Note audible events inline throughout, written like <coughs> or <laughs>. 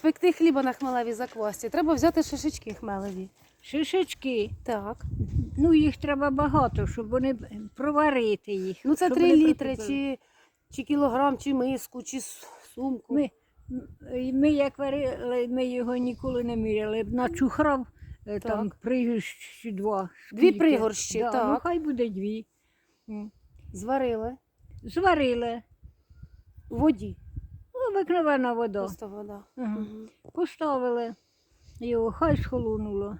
спекти хліба на хмелевій заквасці, треба взяти шишечки хмелеві. Шишечки. Так. Ну, їх треба багато, щоб вони проварити їх. Ну це щоб 3 вони літри, чи, чи кілограм, чи миску, чи с- сумку. Ми, м, ми як варили, ми його ніколи не міряли. Начухрав е, там Так. пригорщ чи два. Дві скільки. пригорщі, да, Ну, так. хай буде дві. Зварили Зварили. у воді. Обикновена вода. Просто вода. Мгм. Поставили його, хай схолонуло.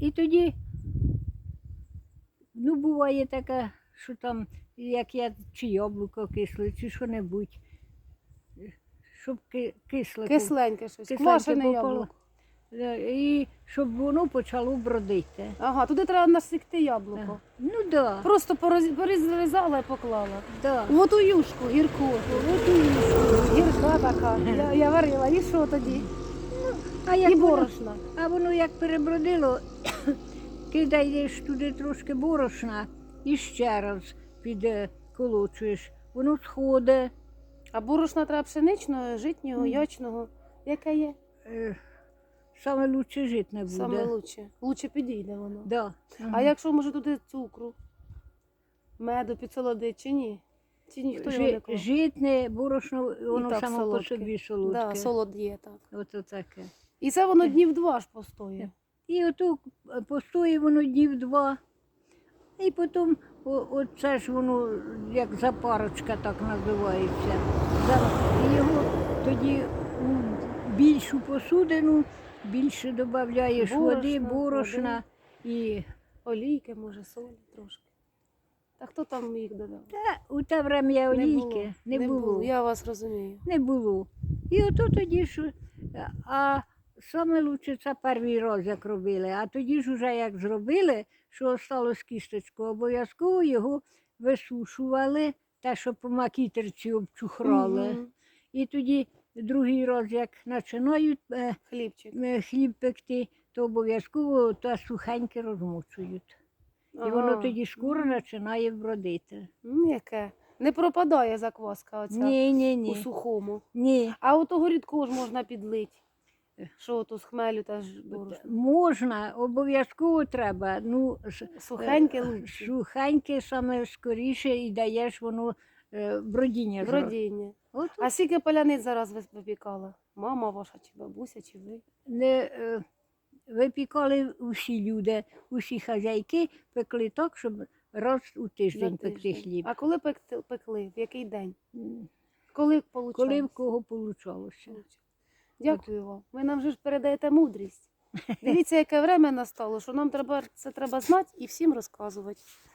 І тоді, ну, буває таке, що там, як я, чи яблуко кисле, чи що-небудь. Щоб ки- кисле. Кисленьке щось, квашене яблуко. Е, І щоб воно почало бродити. Ага, туди треба насікти яблуко. Ну так, да, Просто пороз- порізала і поклала. да. В оту юшку, гірку. Гірка така. Я, я варила. І що тоді? А І як воно, борошна. а воно як перебродило, <coughs> кидаєш туди трошки борошна і ще раз підколочуєш. Воно сходить. А борошна треба пшеничного, житнього, ячного. Яке є? Е, Саме лучше житне буде. Саме лучше. Лучше підійде воно. Да. А Мгм. якщо може туди цукру, меду підсолодить чи ні? Чи ніхто його Жи- не клав? житне борошно, воно так само по солодке. собі солодке. Да, солод є так. Ото таке. І це воно днів два ж постоє. І ото постоїть воно днів два. І потім о- оце ж воно як запарочка так називається. За- І його тоді у більшу посудину більше додаєш води, Борошна, борошна і Олійки, може, солі трошки. Та хто там їх додав? та, у те врем'я олійки не, було. Я вас розумію. Не було. І ото тоді ж, а саме лучше це перший раз, як робили. А тоді ж уже як зробили, що осталось кісточку, обов'язково його висушували, те, що по макітерці обчухрали. Мгм. І тоді другий раз, як починають е, Хлібчик. е, хліб пекти, то обов'язково те сухеньке розмочують. І воно Ага. тоді скоро починає бродити. М, Яке? Не пропадає закваска оця Ні, ні, у ні. сухому. ні. А от того рідку ж можна підлити. Що ото з хмелю та ж. Можна, обов'язково треба. Ну, с- Сухеньке е, лучше. Сухеньке саме скоріше і даєш воно е, бродіння. зробить. Бродіння. От А скільки паляниць зараз ви випікала? Мама ваша, чи бабуся, чи ви? не е, випікали усі люди, усі хазяйки пекли так, щоб раз у тиждень За пекти тиждень? хліб. А коли пекти, пекли? В який день? М, Коли получалось? Коли в кого получалося. Дякую вам. Ви нам же ж передаєте мудрість. <laughs> Дивіться, яке время настало, що нам треба це треба знати і всім розказувати.